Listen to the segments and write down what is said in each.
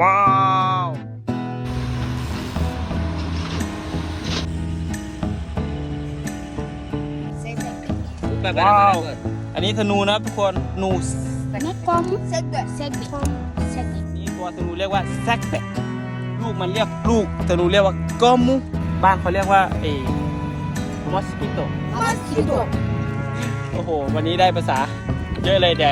ว้าวว้าว อันนี้ธนูนะครับทุกคนหนู Né como? Segue. Segue. Segue. นี่ตัวธนูเรียกว่าแซกเปะลูกมันเรียกลูกธนูเรียกว่ากอมูบ้านเขาเรียกว่าเอมอสกิโต Mosquito. โอ้โห วันนี้ได้ภาษาเยอะเลยแด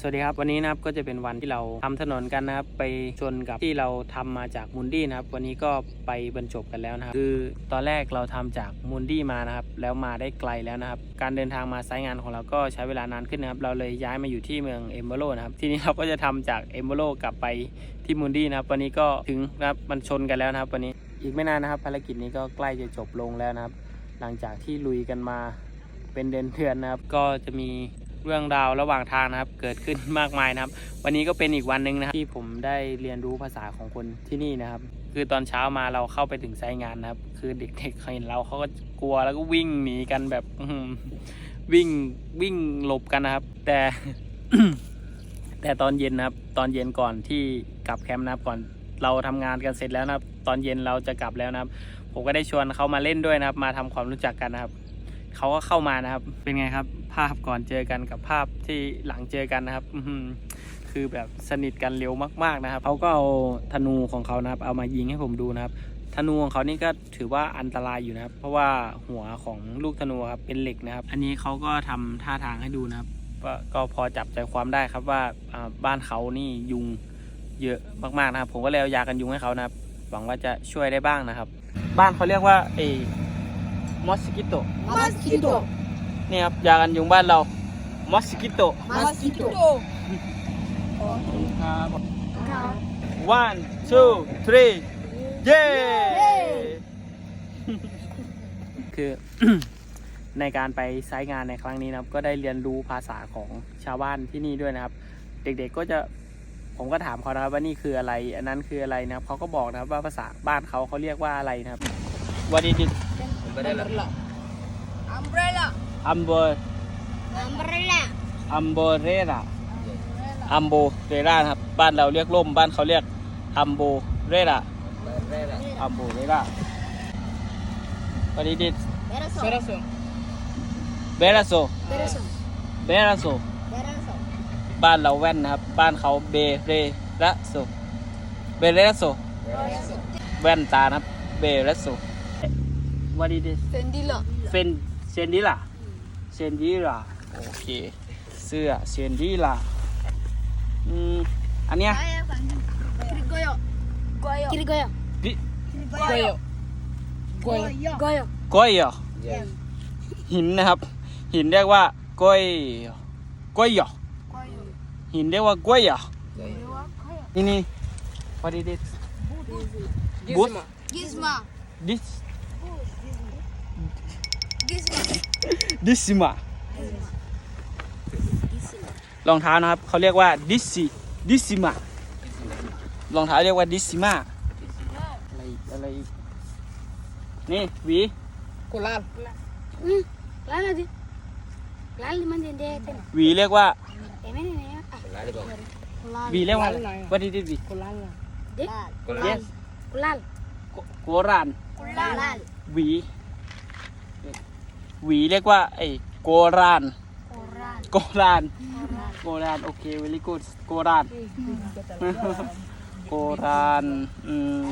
สวัสดีครับวันนี้นะครับก็จะเป็นวันที่เราทำถนนกันนะครับไปชนกับที่เราทำมาจากมูนดี้นะครับ วันนี้ก็ไปบรรจบกันแล้วนะครับ คือตอนแรกเราทำจากมูนดี้มานะครับ แล้วมาได้ไกลแล้วนะครับ การเดินทางมาไซต์งานของเราก็ใช้เวลานานขึ้นนะครับ เราเลยย้ายมาอยู่ที่เมืองเอมเบโรนะครับ ทีนี้เราก็จะทำจากเอมเบโรกลับไปที่มูนดี้นะครับ วันนี้ก็ถึงนะครับมันชนกันแล้วนะครับวันนี้อีกไม่นานนะครับภารกิจนี้ก็ใกล้จะจบลงแล้วนะครับ หลังจากที่ลุยกันมาเป็นเดือนเดือนนะครับ ก็จะมี เรื่องราวระหว่างทางนะครับ เกิดขึ้นมากมายนะครับ วันนี้ก็เป็นอีกวันหนึ่งนะครับที่ผมได้เรียนรู้ภาษาของคนที่นี่นะครับ คือตอนเช้ามาเราเข้าไปถึงไซต์งานนะครับ คือเด็กๆเขาเห็นเราเขาก็กลัวแล้วก็วิ่งหนีกันแบบวิ่งวิ่งหลบกันนะครับ แต่แต่ตอนเย็นนะครับ ตอนเย็นก่อนที่กลับแคมป์นะครับก่อนเราทำงานกันเสร็จแล้วนะครับ ตอนเย็นเราจะกลับแล้วนะครับ ผมก็ได้ชวนเขามาเล่นด้วยนะครับ มาทำความรู้จักกันนะครับ เขาก็เข้ามานะครับ เป็นไงครับาพก่อนเจอกันกับภาพที่หลังเจอกันนะครับคือแบบสนิทกันเร็วมาก ๆนะครับเขาก็เอาธนูของเขานะครับ เอามายิงให้ผมดูนะครับ ธนูของเขานี่ก็ถือว่าอันตรายอยู่นะครับ เพราะว่าหัวของลูกธนูครับเป็นเหล็กนะครับ อันนี้เขาก็ทำท่าทางให้ดูนะครับก็พอจับใจความได้ครับว่าบ้านเขานี่ยุงเยอะมากๆนะครับ ผมก็เลยเอายากันยุงให้เขานะครับ หวังว่าจะช่วยได้บ้างนะครับ บ้านเขาเรียกว่าเอมอสกิโต Mosquito. นี่ครับยากันยุงบ้านเรามอสกิโต Mosquito. ครับ one two three เย้ คือ ในการไปไซต์งานในครั้งนี้นะครับ ก็ได้เรียนรู้ภาษาของชาวบ้านที่นี่ด้วยนะครับ เด็กๆก็จะผมก็ถามเขานะครับว่านี่คืออะไร อันนั้นคืออะไรนะครับเขาก็บอกนะครับว่าภาษาบ้านเขาเขาเรียกว่าอะไรนะครับ What is it Umbrella. Amber Umbrella. Amborera อัมโบเรราครับบ้านเราเรียกร่มบ้านเขาเรียกอัมโบเรราอัมโบเรราวันนี้ดิ Beraso. เบราโซ Beraso. เบราโซ Beraso. บ้านเราแว่นนะครับ บ้านเขาเบเรราโซเบเรราโซ Beraso. แว่นตานะครับเบเรโซวันนี้ดิ Sendilo. เฟนเซนดิล่า เซนดิล่าโอเค เสื้อเซนดิล่าอืมอันเนี้ย Kirigoyo. Goyo. Kirigoyo. ดิ Goyo. Goyo. Goyo. ก้อยเหรอหินนะครับ หินเรียกว่าก้อยก้อยเหรอ Goyo. หินเรียกว่าก้อยเหรอนี่นี่ what is it Bush Gizma. this Gizma. disima รองเท้านะครับเขาเรียกว่า disi disima รองเท้าเรียกว่า disima อะไรอีกอะไรอีกนี่หวี Colar. Hmm. Lala di. Lala man din de. หวีเรียกว่า Eme ne ne. Ah. หวีเรียกว่าอะไร what is it หวี Colar. De. yes Kulal. โกราน Kulal. หวี หวีเรียกว่าไอ้โกราน Koran. โกรานโกราน โอเค very good โกราน โกรานอืม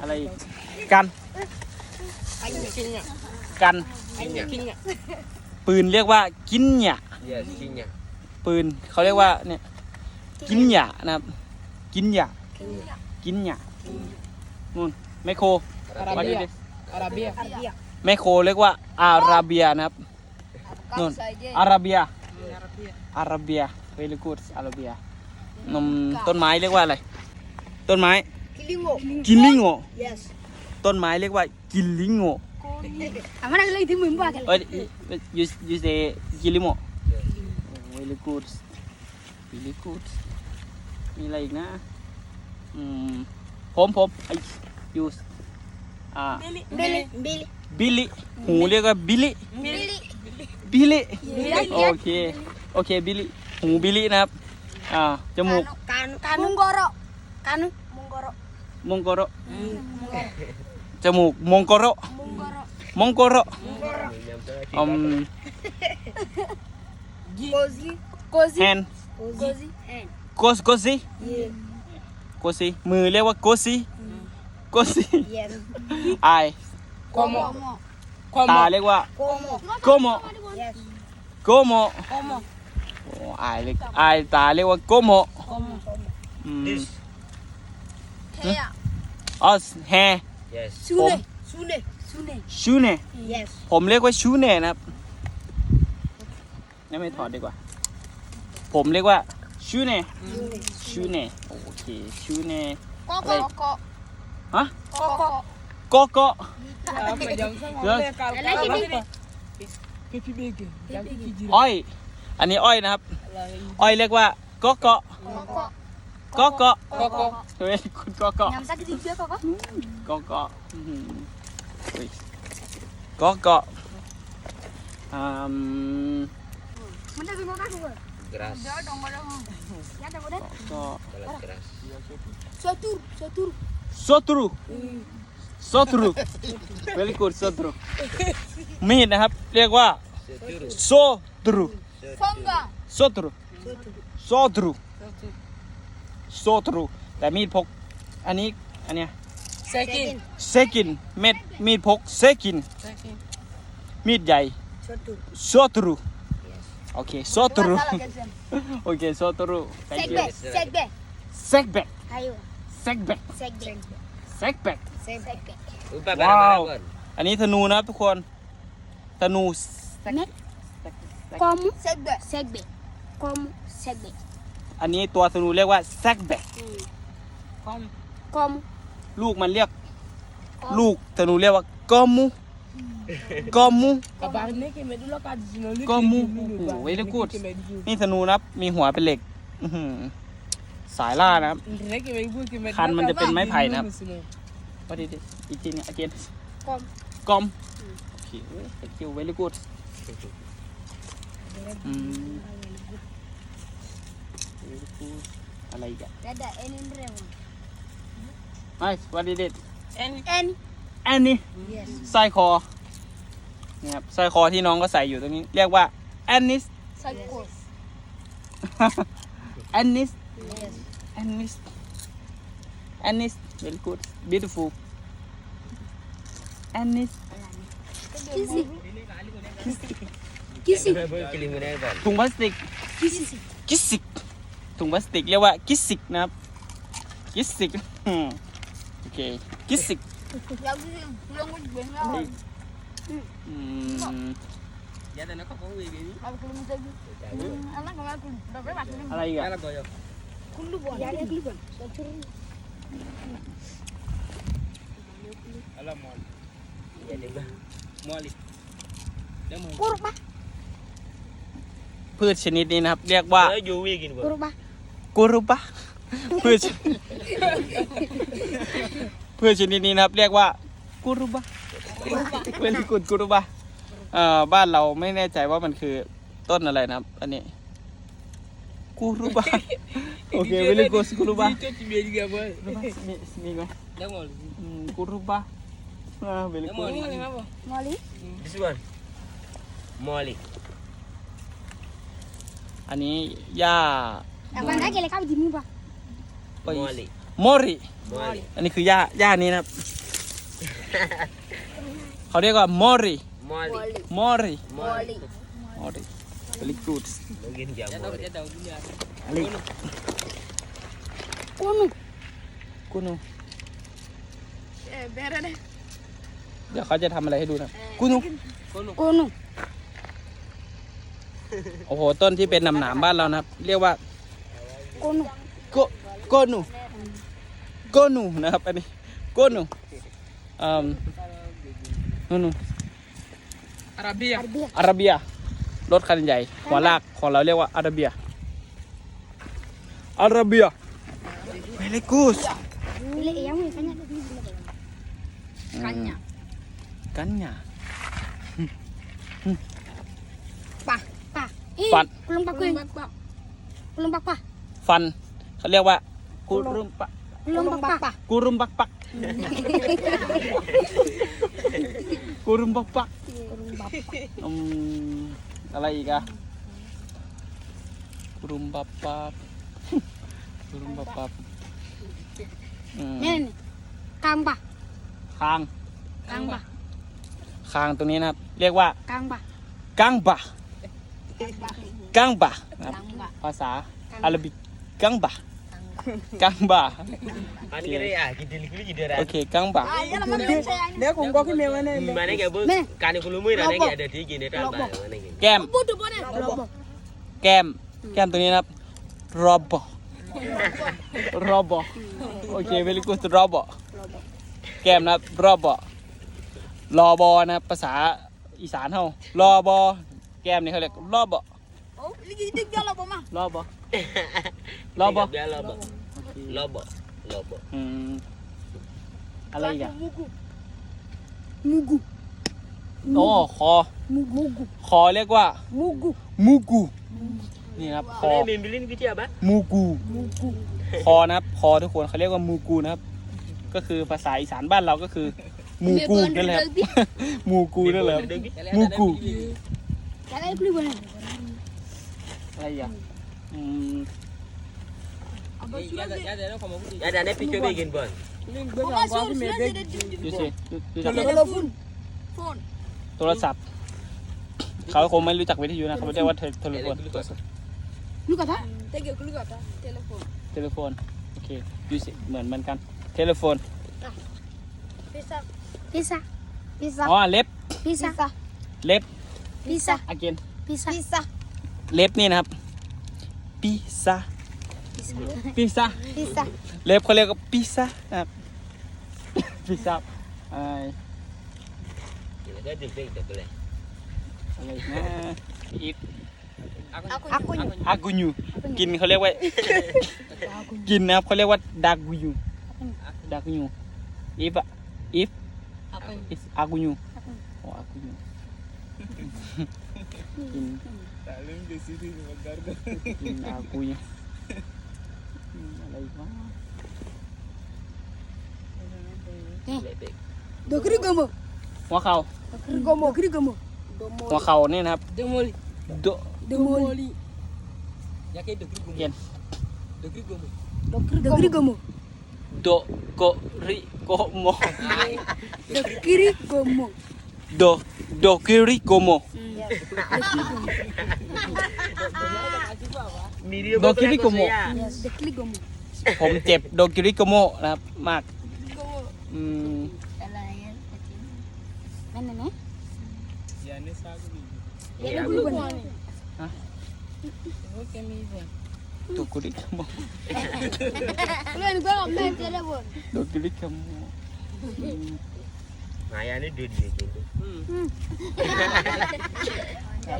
อะไรอีกกัน Kinya. กัน Kinya. ปืนเรียกว่ากินหยะ Yes, kinya. ปืนเขาเรียกว่าเนี่ยกินหยะนะครับ กินหยะ กินหยะนู่นแมคโคร What is Arabia. it? Arabia. แมคโครเรียกว่าอาราเบียนะครับนู่นอาราเบียอาราเบีย very good อาราเบียนมต้นไม้เรียกว่าอะไร ต้นไม้ Kilingo. กินลิงโง Yes. ต้นไม้เรียกว่ากินลิงโง Amana lagi timu imba kan. เอ้ย you you say กินลิโม very good very good มีอะไรอีกนะอืมผมผมไอ use อ่า Bili. Bili. บิลิ หูเรียกว่าบิลิ Billy. บิลิ Billy. โอเคโอเคบิลิหูบิลินะครับอ่าจมูก Kanu. Kanu. Munggoro. Kanu. Munggoro. มงโกโรจมูกมงโกโร Munggoro. มงโกโรอืม Cozy. Cozy. แฮน Cozy. Hand. โกสโกซี Yeah. โกซีมือเรียกว่าโกซีโกซี Yes. อาย Como. ตา Como. เรียกว่า Como. โกโม Yes. โกโม Como. โอ้อายเรียกอายตาเรียกว่าโกโม Como. อืม Hair. อ๋อแฮ Yes. Sune. Sune. Sune. ชูเน่ Yes. ผมเรียกว่าชูเน่นะครับนี่ไม่ถอดดีกว่า ผมเรียกว่าชูเน่ Sune. ชูเน่ โอเค ชูเน่ Koko. Koko. ฮะ Koko. โกโก้ Apa jam sama? Yes. Lagi ni. Pipi bege. Jam pipi jira. อ้อย อันนี้อ้อยนะครับ อ้อยเรียกว่าโกโก้ Koko. โกโก้ Koko. เฮ้ยคุณโกโก้ Yang sakit juga koko. โกโก้อื้อหืออุ้ยโกโก้อืม Mana tu koko tu? Keras. Dia dong dong. Ya dah dah. ก็ Keras keras. Sotur. Sotur. โซตรู โซตรู very good โซตรูมีดนะครับ เรียกว่า Seturu. โซตรู Fongga. โซตรูโซตรูโซตรูแต่มีดพก อันนี้ อันเนี้ย Sekin. เซกินเม็ดมีดพกเซกิน Sekin. มีดใหญ่ Sotur. โซตรูโอเคโซตรู Salah Jackson. โอเคโซตรู thank you Sekbe. Sekbe. เซกแบก Ayo. เซกแบก Sekbe. เซกแบก Sekbe. Lupa Wow. barang-barang. อันนี้ธนูนะครับทุกคนธนู Nek. Kamu. Sekbe. Sekbe. Kamu. Sekbe. อันนี้ตัวธนูเรียกว่าแซกแบก Kom. Kamu. ลูกมันเรียก ลูกธนูเรียกว่ากอมูกอมู Kabar ni ke me dulu ka di sini. กอมูโอ้โหเวลี่กูด นี่ธนูนะครับมีหัวเป็นเหล็ก อื้อหือสายล่านะครับ Ni ke me ibu ke me. คันมันจะเป็นไม้ไผ่นะครับว่าดีๆอีกทีหนึงอาเจน Kom. กอมโอเคเทคิวเวลี่กูดอืม very good อะไรอีกอะ Dada ini rewan. ไอ้วันดีเด็ด En. En. อันนี้ Yes. สร้อยคอนี่ครับสร้อยคอที่น้องก็ใส่อยู่ตรงนี้ เรียกว่าแอนนิส Psycho. แอนนิส Yes. แอนนิสแอนนิส very good beautiful แอนนิส Kisi. Kisi. Kilim ni kan. ถุงพลาสติก Kisi. กิสิกถุงพลาสติกเรียกว่ากิสิกนะครับกิสิกอืมโอเคกิสิก Ya gue belum gue bengal. อืม Ya dan aku kau ini. Aku belum jadi. Anak nggak aku. Udah berapa sih? อะไรอีกอะ Ala goyo. Kundu buat. Ya ada kelipan. Bah. Mol. Dia mau. Kuruk bah. พืชชนิดนี้นะครับ เรียกว่า Dia juwi gini, Bang. Kuruk bah. กุรุปะพืช พืชชนิดนี้นะครับ เรียกว่ากุรุบะเวลิกุดกุรุบะเอ่อบ้านเราไม่แน่ใจว่ามันคือต้นอะไรนะครับ อันนี้กุรุบะโอเคเวลิกุดกุรุบะ Itu cibia juga, Boy. มีมีไหม Dia mau. อืมกุรุบะ อ่าเวลิ Dia กุ mau ด ni apa? Mali. This one. Moli. อันนี้หญ้า Apa lagi lek kau di bah. เอ้ย Moli. โมริ Moli. อันนี้คือหญ้าหญ้านี้นะครับ เขาเรียกว่าโมริ Moli. โมริ Mali. โมริเวลิกุด Mungkin jam. Ya tahu, ya tahu dia. อะไรอีก Kunu. กุนู Eh, beres deh. เดี๋ยวเขาจะทำอะไรให้ดูนะกุนู Kunu. โอ้โห ต้นที่เป็นหนามหนามๆบ้านเรานะครับ เรียกว่า Kunu. โกโกนูโกนูนะครับอันนี้โกนูอืมนูนู Arabia. Arbia. อาราเบียรถคันใหญ่ หัวลากของเราเรียกว่าอาราเบียอาราเบีย very good Pilih yang ini banyak di sini. Kanya. กั นหยา pa pa Ih, Pan. belum pak kuing belum pak pa ฟัน เขาเรียกว่ากุรุมปะ belum pak pa กุรุมปักปักกุรุมปักปัก belum pak pa อืมอะไรอีกอะกุรุมปักปักกุรุมปักปักอืม ini nih kang pa คาง kang pa คางตรงนี้นะครับ เรียกว่า kang pa กังบะกังบะนะครับ kang pa ภาษาอาหรับิกกังบะกังบะ Kan kira ya, kita likuli kita dah. โอเคกังบะ Dia kung kau kini mana? Mana ke bu? Nih. Kan aku lumui dah lagi ada tiga ni tak apa. Mana ke? แก้ม bodoh bodoh lobo แก้มแก้มตัวนี้นะครับรอบอรอบอโอเคเวลิกุสรอบอแก้มนะครับรอบอ รอบอนะครับภาษาอีสานเฮารอบอแก้มนี่เขาเรียกรอบอ oh lagi itu dia lobo mah รอบอรอบอ Biar lobo. Lobo. Lobo. อืมอะไรอีกอะ mugu mugu โอ้คอ mugu คอเรียกว่า mugu มูกูนี่นะครับคอ Kau membelin gitu apa? มูกู mugu คอนะครับคอทุกคนเขาเรียกว่ามูกูนะครับ ก็คือภาษาอีสานบ้านเราก็คือ มูกูนั่นแหละครับมูกูนั่นแหละครับมูกู kalian beli mana อะไรอีกอะอืม Ya dah ni pikir bikin bon. Besok kau kini ada. ดูสิดูดูจาก Telepon. phone โทรศัพท์เขาคงไม่รู้จักวิทยุนะเขาไม่ได้ว่าเทโทรโฟน lu kata tega lu kata telepon เทเลโฟนโอเคดูสิเหมือนเหมือนกันเทเลโฟน bisa bisa bisa อ๋อเล็บ bisa เล็บ bisa อาเกน bisa bisa เล็บนี่นะครับปิซาปิซา bisa เล็บเขาเรียกว่าปิซานะครับปิซาไอ Dah jepit dah boleh. อะไรอีกนะอีก aku aku อากุยูกินเขาเรียกว่า กินนะครับเขาเรียกว่าดากุยูดากุยูอีฟอะอีฟ Aku nyu, Oh, aku nyu Talim di sini di Megarda. In akunya. Eh, Malay pa. Dokri gomo. Wakao. Dokri gomo. Dokri gomo. Wakao ni nap. Demoli. Do. Demoli. Yakai dokri gomo. Yan. Dokri gomo. Dokri gomo. โดโดกิริโกโม Miri Dokiri gumu. yes dokri gomo ผมเจ็บโดกิริโกโมนะครับมากอืม mana nih Ya ya bu. gomo โดกิริโกโม lu yang gua main telepon โดกิริโก โม Nah, ya ni dua dia gitu.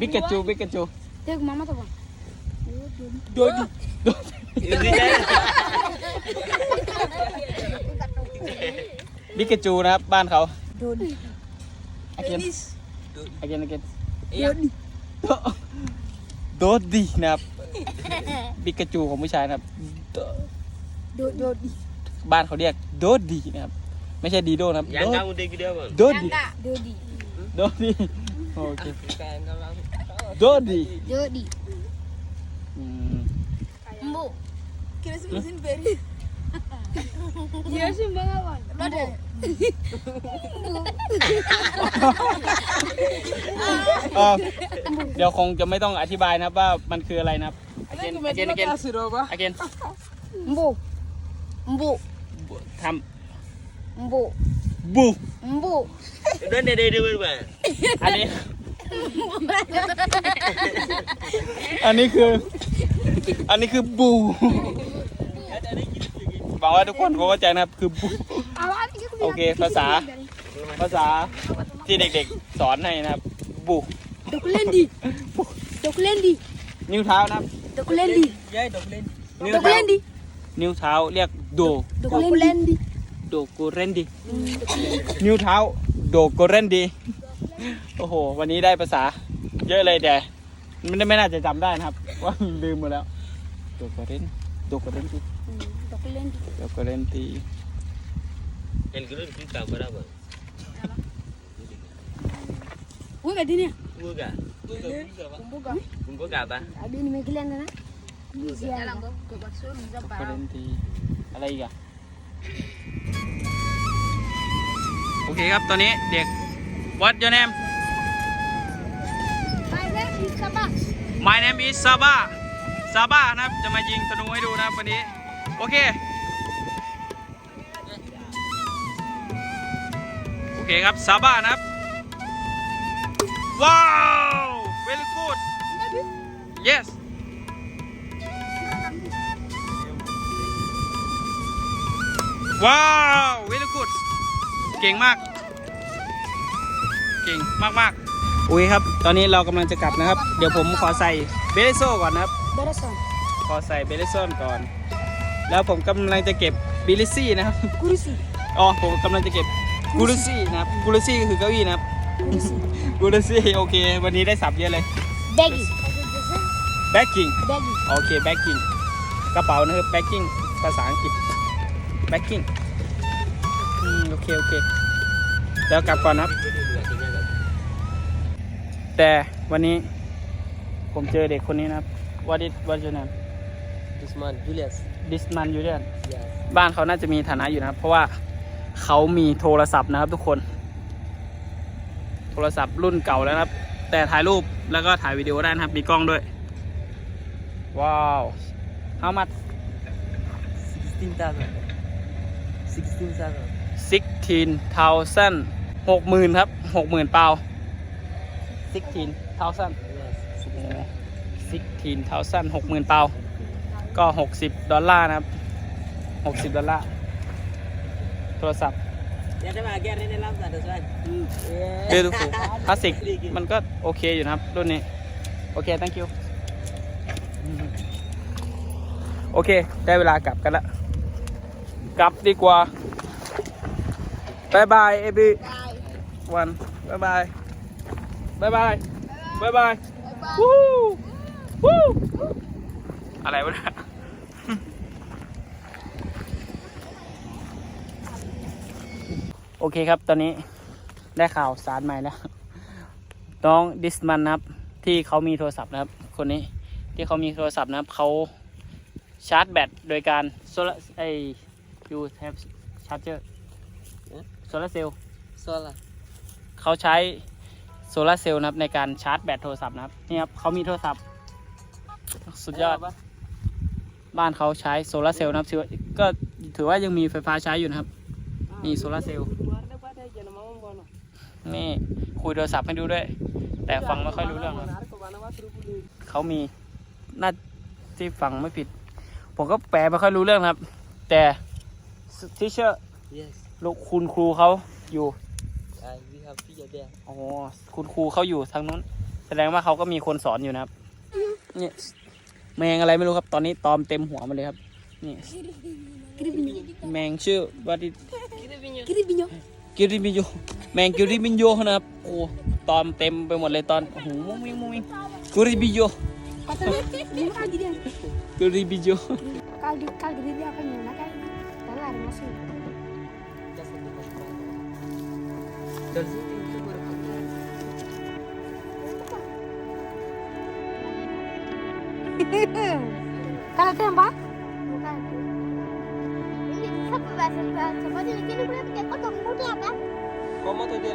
บิกาจูบิกาจู Teg mama tuh bang. Dodi. Ini dah. บิกาจูนะครับ บ้านเขา Dodi. อาเกนอาเกนอาเกน Dodi. โดดีนะครับ บิกาจูของผู้ชายนะครับโด Do- Dodi. บ้านเขาเรียกโดดีนะครับ ไม่ใช่ดีโดนะครับ Yang โด kamu tegi dia bang. โดดี Dodi. โดดีโอเค Kan kalau โดดี Dodi. อืม Embu. Kira sebutin beri. Iya sih bang Awan. Ada. เออเดี๋ยวคงจะไม่ต้องอธิบายนะครับว่ามันคืออะไรนะครับอาเกน Aku อาเกน macam อาเกน nak kasih roba. อาเกน Embu. Embu. ท Embu. ำบู Embu. Udah ada dia bang. อันนี้ อันนี้คือ อันนี้คือบู หวังว่าทุกคนคงเข้าใจนะครับคือบู Awan ini aku Oke, bahasa. ภาษาที่เด็กๆ สอนให้นะครับบู Dokulendi. Dokulendi. นิ้วเท้านะครับ Dokulendi. Ya dah boleh. นิ้วเท้า Dokulendi. นิ้วเท้าเรียกโด Dokulendi. โดโกเรนดินิ้วเท้าโดโดโกเรนดีโอ้โห วันนี้ได้ภาษา เยอะเลยแต่ไม่ได้ไม่น่าจะจำได้นะครับ ว่าลืมหมดแล้วโดโกเรนโดโกเรนดี Dokulen. โดโกเรนดี Yang kedua kita berapa? Woi kat sini. Dua kah? Kumbuka. Bungkus kah apa? Ada ni mekilan sana. Dalam kau ke basur โดโกเรนดีอะไรอีกอะโอเคครับ ตอนนี้เด็ก What your name My name is Sabah. My name is Saba Saba นะครับ จะมายิงธนูให้ดูนะครับวันนี้ โอเค โอเคครับ Saba นะครับ ว้าว very good yes ว้าว very good เก่งมาก เก่งมากมากๆอุ้ยครับ ตอนนี้เรากำลังจะกลับนะครับ เดี๋ยวผมขอใส่เบลโซก่อนนะครับ Beresan. ขอใส่เบลโซนก่อน แล้วผมกำลังจะเก็บบิลิซี่นะครับ Kursi. อ๋อผมกำลังจะเก็บกูลซี่นะครับกูลซี่ก็คือเก้าอี้นะครับกูลซี่โอเค วันนี้ได้สับเยอะเลย Bagi. backing Bagi. โอเค backing กระเป๋านะครับ backing ภาษาอังกฤษ backing อืมโอเคโอเคแล้วกลับก่อนนะครับ แต่วันนี้ผมเจอเด็กคนนี้นะครับ What is what is your name This man Julius. This man you there Yes. บ้านเขาน่าจะมีฐานะอยู่นะครับ เพราะว่าเขามีโทรศัพท์นะครับทุกคน โทรศัพท์รุ่นเก่าแล้วนะครับ แต่ถ่ายรูปแล้วก็ถ่ายวิดีโอได้นะครับ มีกล้องด้วย ว้าว how much Sixteen thousand. Sixteen thousand. 16 thousand หกหมื่นครับหกหมื่นเปล่า16 thousand Yes. 16 thousand หกหมื่นเปล่า ก็ 60 ดอลลาร์นะครับ 60 ดอลลาร์ โทรศัพท์ Ya ada bagian ini dalam tak ada soal. เบลูฟูคลาสสิกมันก็โอเคอยู่นะครับ รุ่นนี้ โอเค thank you โอเค ได้เวลากลับกันละกลับดีกว่าบายบายเอบีวันบายบายบายบายบายบายวู้วู้ อะไรวะเนี่ยโอเคครับ ตอนนี้ได้ข่าวสารใหม่แล้ว น้องดิสมันนะครับ ที่เขามีโทรศัพท์นะครับ คนนี้ที่เขามีโทรศัพท์นะครับเขาชาร์จแบตโดยการโซลาไอยูแทบชาร์จเจอร์โซลาเซลล์ Soal. เขาใช้โซลาเซลล์นะครับในการชาร์จแบตโทรศัพท์นะครับนี่ครับเขามีโทรศัพท์ สุดยอด บ้านเขาใช้โซลาเซลล์นะครับถือว่าก็ถือว่ายังมีไฟฟ้าใช้อยู่นะครับ นี่โซลาเซลล์ Warna pada jangan mau bono. นี่คุยโทรศัพท์ให้ดูด้วย แต่ฟังไม่ค่อยรู้เรื่องครับ Benar ke mana mas rupuli. เขามีน่าที่ฟังไม่ผิด ผมก็แปลไม่ค่อยรู้เรื่องนะครับ แต่ที่เชื่อ Yes. ลูกคุณครูเขาอยู่ I we have video there. อ๋อคุณครูเขาอยู่ทางนู้น แสดงว่าเขาก็มีคนสอนอยู่นะครับเนี่ย แมงอะไรไม่รู้ครับ ตอนนี้ตอมเต็มหัวมาเลยครับ นี่ Kiribinyo. แมงชื่อว่าดิ Kiribinyo. กิริมิโยแมงกิริมิโยนะครับโอ้ตอมเต็มไปหมดเลยตอนโอ้โหมุ้งมิ้งมุ้งมิ้งกิริมิโย Kata dia, kaki dia. กิริมิโย Kalau di kalau di dia apa nih? Nak kan? Tangan ada masuk. Dan Kalau tembak? Bukan. Ini siapa bahasa bahasa? Bahasa ini kini boleh pakai kotor muda apa? Kamu tuh dia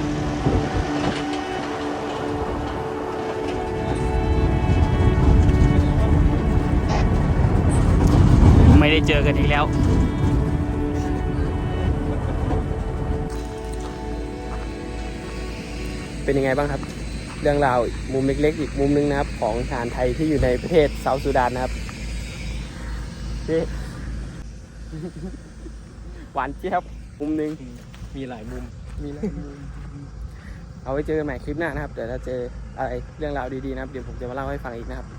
ไม่ได้เจอกันอีกแล้ว เป็นยังไงบ้างครับ เรื่องราวอีกมุมเล็ก ๆ อีกมุมนึงนะครับ ของทหารไทยที่อยู่ในประเทศเซาท์ซูดานนะครับนี่หวานเจี๊ยบมุมหนึงมีหลายมุมมีหลายมุมเอาไว้เจอกันใหม่คลิปหน้านะครับ เดี๋ยวถ้าเจออะไรเรื่องราวดีๆนะครับ เดี๋ยวผมจะมาเล่าให้ฟังอีกนะครับ